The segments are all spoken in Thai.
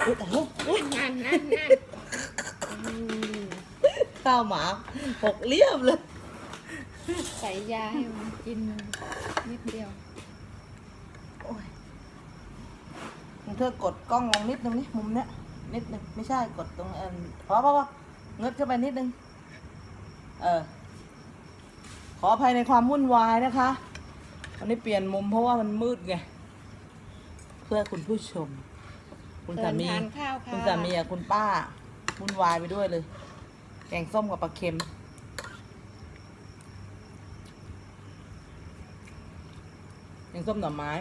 นั่นนั่นนั่นอืมข้าวหมาหกเรียบเลย ใส่ยาให้มันกินนิดเดียวโอ้ยเธอกดกล้องลงนิดนึงนี่มุมเนี้ยนิดนึงไม่ใช่กดตรงเอ็นพอพอพอเงืดเข้าไปนิดนึง เออ ขออภัยในความวุ่นวายนะคะวันนี้เปลี่ยนมุมเพราะว่ามันมืดไง เพื่อคุณผู้ชม คุณสามี เชิญทานข้าวค่ะคุณสามีกับคุณป้าวุ่นวายไปด้วยเลย แกงส้มกับปลาเค็ม แกงส้มหน่อไม้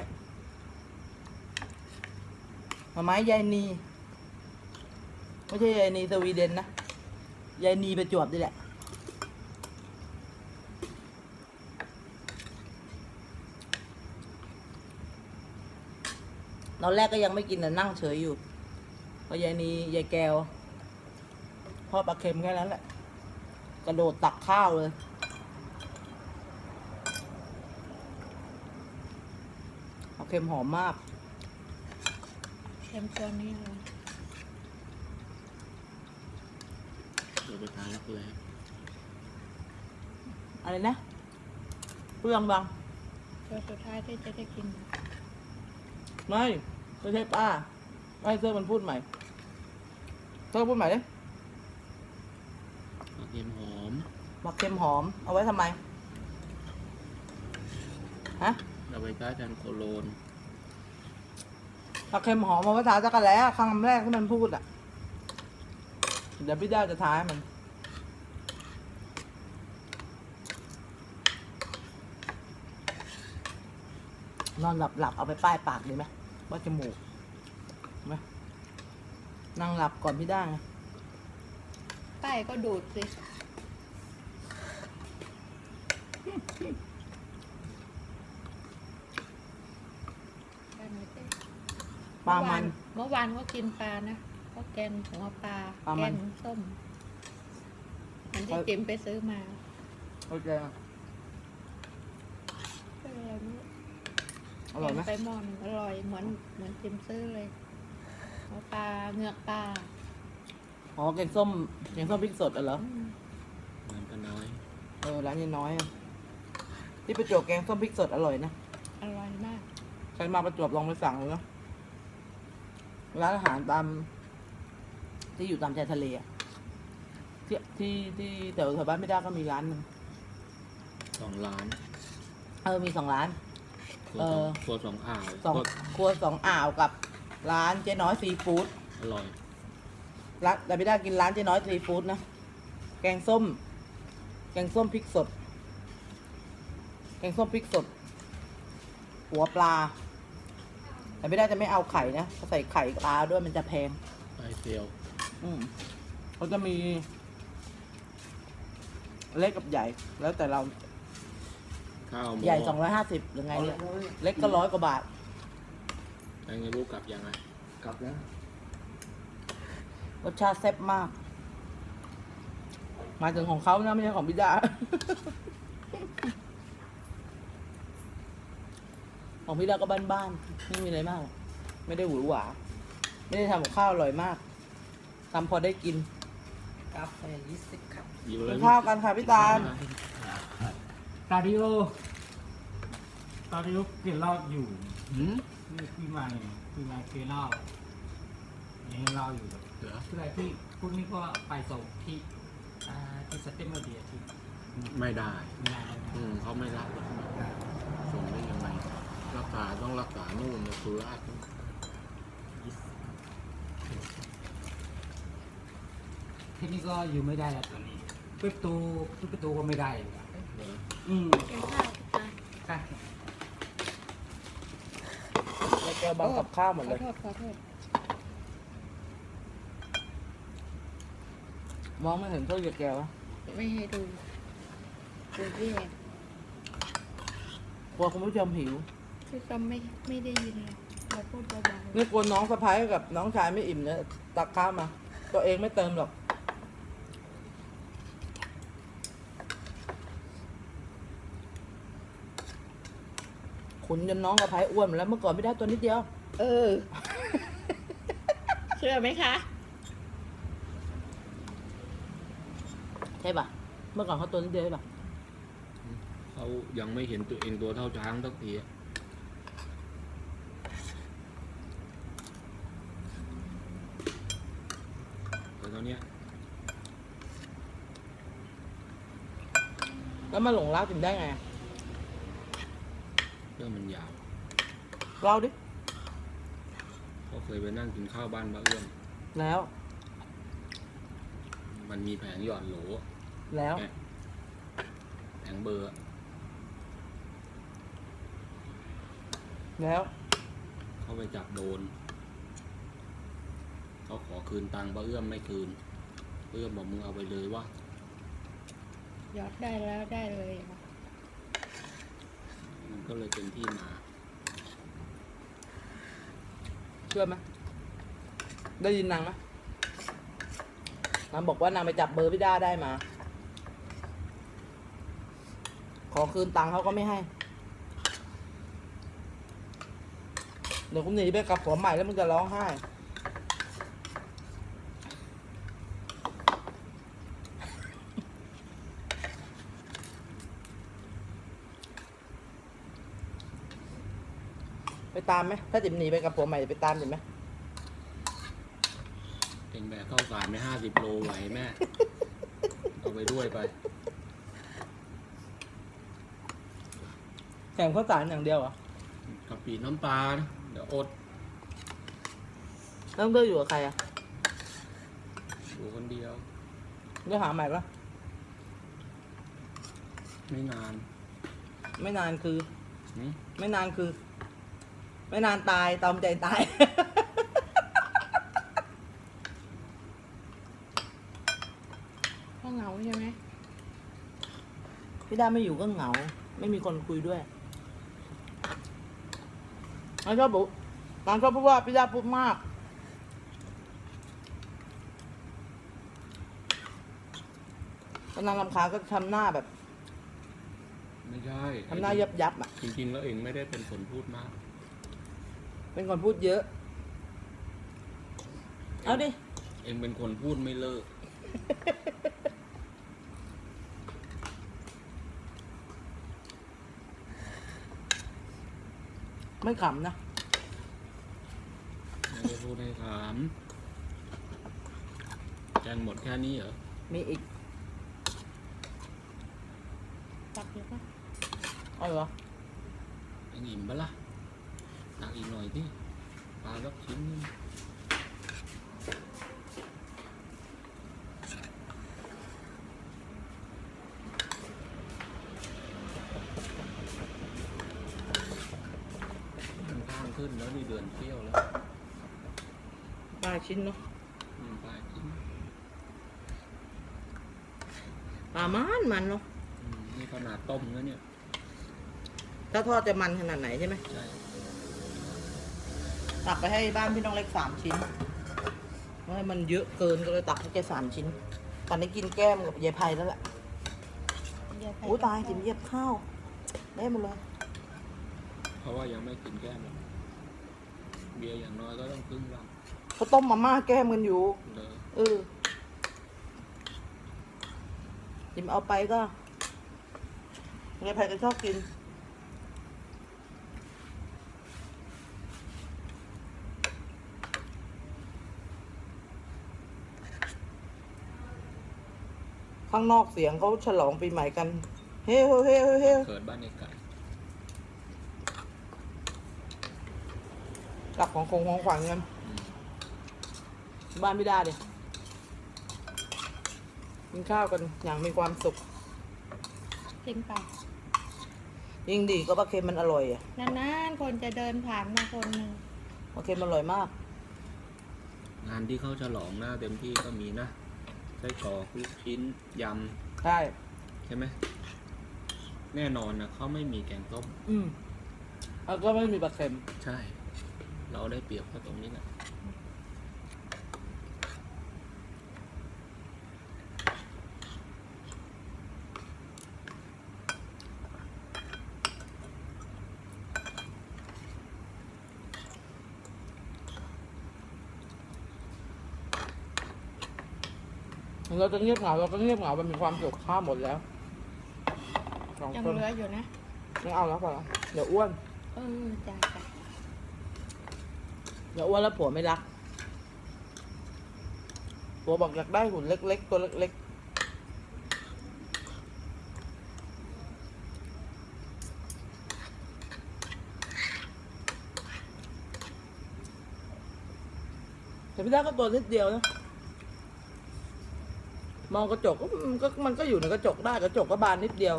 หน่อไม้ยายนี ไม่ใช่ยายนีสวีเดนนะ ยายนีประจวบนี่แหละ ตอนแรกก็ยังไม่กินแต่นั่งเฉยอยู่เพราะยายนียายแก้วพ่อปลาเค็มแค่นั้นแหละ กระโดดตักข้าวเลยปลาเค็มหอมมากเต็มตัวนี้เลยเดี๋ยวไปทานแล้วเลยอะไรนะเปลืองบางตัวสุดท้ายที่จะได้กิน ไม่ไม่ใช่ป้าไม่เสื้อมันพูดใหม่เสื้อพูดใหม่ดิกระเทียมหอมปลาเค็มหอม เอาไว้ทำไม ฮะเราไปใช้แทนโคโลนปลาเค็มหอมเอาไว้ทาจักรแล้ครั้งแรกที่มันพูดอะ เดี๋ยวพี่ด้าจะท้ายมันนอนหลับหลับๆเอาไปป้ายปากดีไหม ว่าจมูกเห็นไหมนั่งหลับก่อนพี่ด้าไงใต้ก็ดูดสิได้ไหมเต้ปลามัน เมื่อวานก็กินปลานะก็แกงหัวปลา ปลาแกมัน งส้มอันที่จิมไปซื้อมาโอเคเป็นอะไรไม่รู้ อร่อยไหมแกงไปหม้อหนึงอร่อยเหมือนเหมือนจิมซื้อเลยหัวปลาเงือกปลาอ๋อแกงส้มแกงส้มพริกสดอะเหรออืมน้ำปลาน้อยเออร้านนี้น้อยอะที่ประจวบแกงส้มพริกสดอร่อยนะอร่อยมากใครมาประจวบลองไปสั่งเลยนะร้านอาหารตาม ที่อยู่ตามชายทะเลอะที่ที่ที่แถวแถวบ้านไม่ได้ก็มีร้านหนึงสองล้าน เออมีสองร้าน ครัวเอสอองครัวสองอ่าวสองก็ครัวสองอ่าวกับร้านเจ๊น้อยซีฟู้ดอร่อย ร้านแต่ไม่ได้กินร้านเจ๊น้อยซีฟู้ดนะ แกงส้ม แกงส้มพริกสด แกงส้มพริกสด หัวปลา แต่ไม่ได้จะไม่เอาไข่นะเขาใส่ไข่ปลาด้วยมันจะแพงไอเซียว อืมเขาจะมี เล็กกับใหญ่ แล้วแต่เรา ข้าวหมูใหญ่สองร้อยห้าสิบหรือไงเนี่ยเล็กก็ร้อยกว่าบาทยังไงลูกกลับยังไงกลับแล้วรสชาติแซ่บมากหมายถึงของเขานะไม่ใช่ของพิดา ของพิดาก็บ้านๆไม่มีอะไรมากหรอกไม่ได้หวือหวา ไม่ได้ทำกับข้าวอร่อยมากทำพอได้กินกาแฟยี่สิบครับอยู่กิแล้นวข้าวกันค่ะพี่ตาล ตาดิโอตาดิโอกินเหล้าอยู่หืมนี่พี่ใหม่พี่ใหม่กินเหล้ายังเหล้าอยู่เหรอเพื่อที่พวกนี้ก็ไปส่งที่อ่าที่สเตมเมอร์เดียที่ไม่ได้ งานนะอืมเขาไม่รับส่งได้ยังไงรักษาต้องรักษานู่นนะสุราษฎร์ที่นี่ก็อยู่ไม่ได้แล้วตอนนี้ปิดประตูปิดประตูก็ไม่ได้เลยเหร ออืมกินข้าวพี่ตาค่ะแล้วแกบังกับข้าวหมดขเลอย โทษขอโทษมองไม่เห็นเท่าแกวะไม่ให้ดูดูที่กลัวคุณผู้ชมหิว คือก็ไม่ไม่ได้ยินเลยเราพูดเบานี่กลัวน้องสะพ้ายกับน้องชายไม่อิ่มเนี่ยตักข้าวมา ตัวเองไม่เติมหรอก ขุนจนน้องสะพ้ายอ้วนหมดแล้วเมื่อก่อนไม่ได้ตัวนิดเดียวๆเออ เชื่อไหมคะ ใช่ปะเมื่อก่อนเขาตัวนิดเดียวใช่ปะเขายังไม่เห็นตัวเองตัวเท่าช้างสักทีอะแต่ตอนเนี้ยแล้วมาหลงรักถึงได้ไงอะ เรื่องมันยาวเล่าดิเขาเคยไปนั่งกินข้าวบ้านบ้าเอื้อมแล้ว มันมีแผงหยอดโหลแล้ว แผงเบอร์อะแล้ว เขาไปจับโดน เขาขอคืนตังค์ป้าเอื้อมไม่คืนป้าเอื้อมบอกมึงเอาไปเลยว่ายอดได้แล้วได้เลยค่ะมัน ก็เลยเป็นที่มา เชื่อไหมได้ยินนางไหมนางบอกว่านางไปจับเบอร์พี่ด้าได้มา ขอคืนตังค์เขาก็ไม่ให้ เดี๋ยวกูหนีไปกับผัวใหม่แล้วมึงจะร้องไห้ ตามไหมถ้าจิ๋มหนีไปกับผัวใหม่จะไปตามจิ๋มไหมเองแบกข้าวสารไปห้าสิบโลไหวแม่ เอาไปด้วยไป แข่งข้าวสารอย่างเดียวเหรอกับปีน้ำปลานะเดี๋ยวอดต้องเลือกอยู่กับใครอะอยู่คนเดียว เลือกหาใหม่ปะไม่นานไม่นานคือ หึไม่นานคือ ไม่นานตายตอมใจตายก็เหงาใช่ไหมพี่ด้าไม่อยู่ก็เหงา ไม่มีคนคุยด้วยนางชอบบอกนางชอบพูดว่าพี่ด้าพูดมาก ตอนนางลำคาญก็ทำหน้าแบบไม่ใช่ทำหน้ายับยับๆอะ จริงๆแล้วเองไม่ได้เป็นคนพูดมาก เป็นคนพูดเยอะ เอาดิ เองเป็นคนพูดไม่เลิก ไม่ขำนะ ไม่ได้พูดให้ถามแกงหมดแค่นี้เหรอ มีอีกตักเยอะปะเอาเหรอเองอิ่มปะล่ะตัก อีกหน่อยที่ปลาสักชิ้นนึงมันข้างขึ้นแล้วนี่เดือนเที่ยวแล้วปลาชิ้นเนาะอืมปลาชิ้นปลามันมันเนาะอืมนี่ขนาดต้มแล้วเนี่ย ถ้าทอดจะมันขนาดไหนใช่ไหม ใช่ ตักไปให้บ้านพี่น้องเล็กสามชิ้นเพราะให้มันเยอะเกินก็เลยตักให้แกสามชิ้น ตอนนี้กินแก้มกับยายไพแล้วแหละเดี๋วไปอู้ตายจิ๋มเหยียบข้าวได้หมดเลย เพราะว่ายังไม่กินแก้มหรอกเบียร์อย่างน้อยก็ต้องครึ่งลเขาต้มมาม่าแก้มกันอยู่ำเลยเออจิ๋มเอาไปก็ยายไพก็ชอบกิน ข้างนอกเสียงเขาฉลองปีใหม่กัน เฮ้เฮ้เฮ้เฮ้เฮ้เกิดบ้านในไก่กลับของคงของขวัญกันอืมบ้านไม่ได้ดิกินข้าวกันอย่างมีความสุขจริงเปล่ายิ่งดีก็ปลาเค็มมันอร่อยอะนานๆคนจะเดินผ่านมาคนหนึ่งปลาเค็มอร่อยมาก งานที่เขาฉลองหน้าเต็มที่ก็มีนะ ไส้กรอกลูกชิ้นยใช่ำใช่ไหมแน่นอนนะเขาไม่มีแกงต้ม อืมแล้วก็ไม่มีปลาเค็ม ใช่ เราได้เปรียบเขาตรงนี้แหละ เราจะเงียบเหงาเราก็เงียบเหงามันมีความสุขข้าวหมดแล้วสองยังคนเหลืออยู่นะ ไม่เอาแล้วพอแล้วเดี๋ยวอ้วนเออจ้าจ้าเดี๋ยวอ้วนแล้วผัวไม่รักผัวบอกอยากได้หุ่นเล็ก ๆ ตัวเล็กๆแต่พี่ด้าก็ตัวนิดเดียวนะ มองกระจกก็มันก็มันก็อยู่ในกระจกได้กระจกก็บานนิดเดียว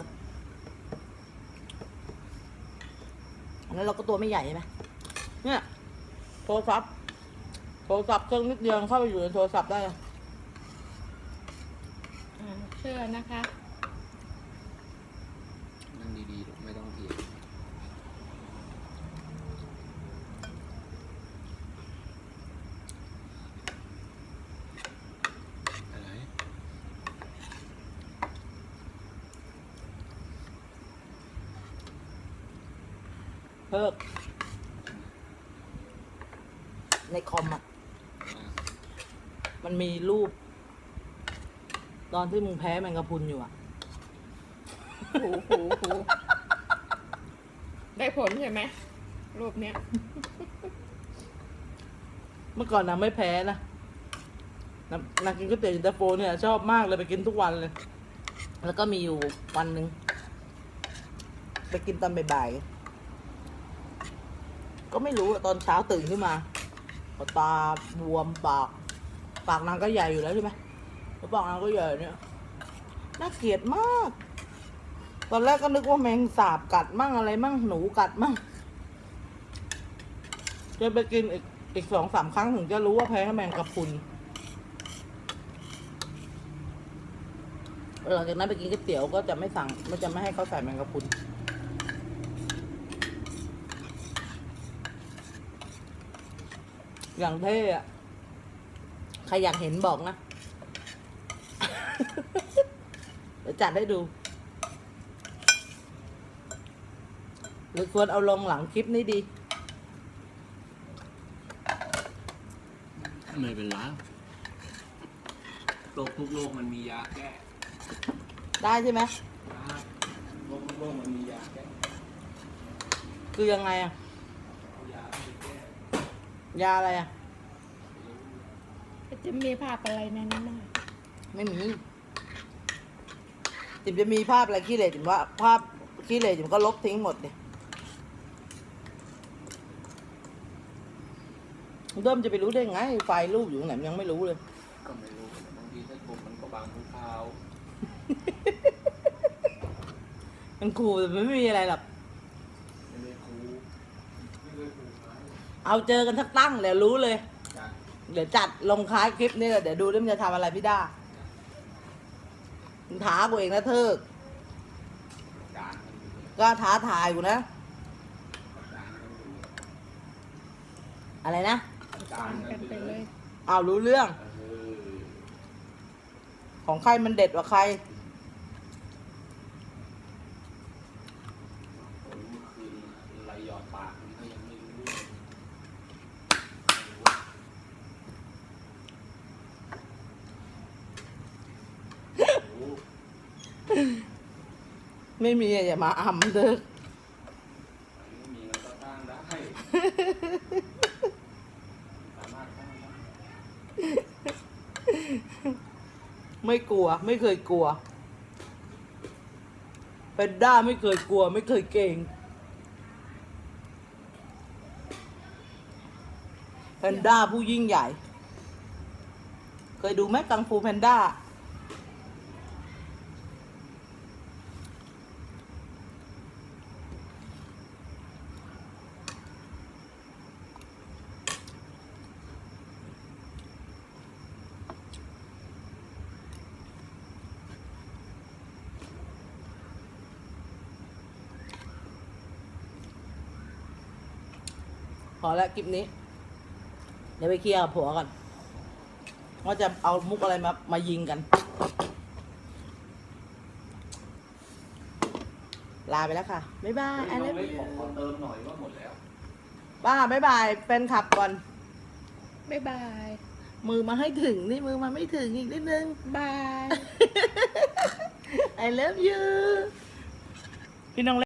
อันนั้นเราก็ตัวไม่ใหญ่ใช่ไหมเนี่ยโทรศัพท์โทรศัพท์เครื่องนิดเดียวเข้าไปอยู่ในโทรศัพท์ได้ อ่าเชื่อนะคะ นั่งดีๆลูกไม่ต้องเถียงอะไร เพิกในคอมอะอะ มันมีรูป ตอนที่มึงแพ้แมงกะพรุนอยู่อะ หูหูหูได้ผลใช่ไหมรูปเนี้ย เมื่อก่อนนางไม่แพ้นะนางนางกินก๋วยเตี๋ยวเย็นตาโฟเนี่ย ชอบมากเลยไปกินทุกวันเลย แล้วก็มีอยู่วันหนึ่ง ไปกินตอนบ่ายๆ ก็ไม่รู้ตอนเช้าตื่นขึ้นมาตาบวมปาก ปากนางก็ใหญ่อยู่แล้วใช่ไหมแล้วปากนางก็ใหญ่เนี่ยน่าเกลียดมาก ตอนแรกก็นึกว่าแมงสาบกัดมั่งอะไรมั่งหนูกัดมั่งจะไปกินอีกอีกสองสามครั้งถึงจะรู้ว่าแพ้แมงกะพรุนหลังจากนั้นไปกินก๋วยเตี๋ยวก็จะไม่สั่งไม่จะไม่ให้เขาใส่แมงกะพรุน อย่างเท่อะใครอยากเห็นบอกนะ เดี๋ยวจัดให้ดู หรือควรเอาลงหลังคลิปนี้ดี ไม่เป็นไรโรคทุกโรคมันมียาแก้ได้ใช่ไหมครับโรคทุกโรคมันมียาแก้คือยังไงอะยาไม่แก้ ยาอะไรอะจะมีภาพอะไรในนั้นบ้างไม่มี จิมจะมีภาพอะไรขี้เหร่จิมว่าภาพขี้เหร่จิมก็ลบทิ้งหมดเลยเริ่มจะไปรู้ได้ไง ไฟล์รูปอยู่ตรงไหนมันยังไม่รู้เลย ก็ไม่รู้บางทีถ้าผมมันก็บางทุกเท้ามันคูลแต่มันไม่มีอะไรหรอก ไม่ได้ครูไม่ได้ครูท้าย เอาเจอกันทักตั้งเดี๋ยวรู้เลยจากเดี๋ยวจัดลงค้ายคลิปนี่แหละเดี๋ยวดูด้วยมันจะทำอะไรพี่ด้ามึงท้ากูเองนะเทิกการมันอยู่ก็ท้าทายกูนะการมันอยู่อะไรนะฟังกันไปเลยเอารู้เรื่องเออของใครมันเด็ดกว่าใคร ผมเมื่อคืนไหลหยอดปากมันก็ยังไม่รู้เรื่องโอ้โห ไม่มีอย่ามาอ่ำเด้อไม่มีมันก็สร้างได้สามารถสร้างได้ไม่กลัว ไม่เคยกลัว เป็นด้าไม่เคยกลัว ไม่เคยเก่งแพนด้าผู้ยิ่งใหญ่ เคยดูไหมกังฟูแพนด้า พอแล้วคลิปนี้ เดี๋ยวไปเคลียร์กับผัวก่อนว่าจะเอามุกอะไรมามายิงกัน ลาไปแล้วค่ะ บ๊ายบาย I เรา love ไม่ you ขอขอเติมหน่อยก็หมดแล้วบ้าบ๊ายบายแฟนคลับก่อน บ๊ายบายบมือมาให้ถึง นี่มือมาไม่ถึงอีกนิดนึง บาย I love you พี่น้อง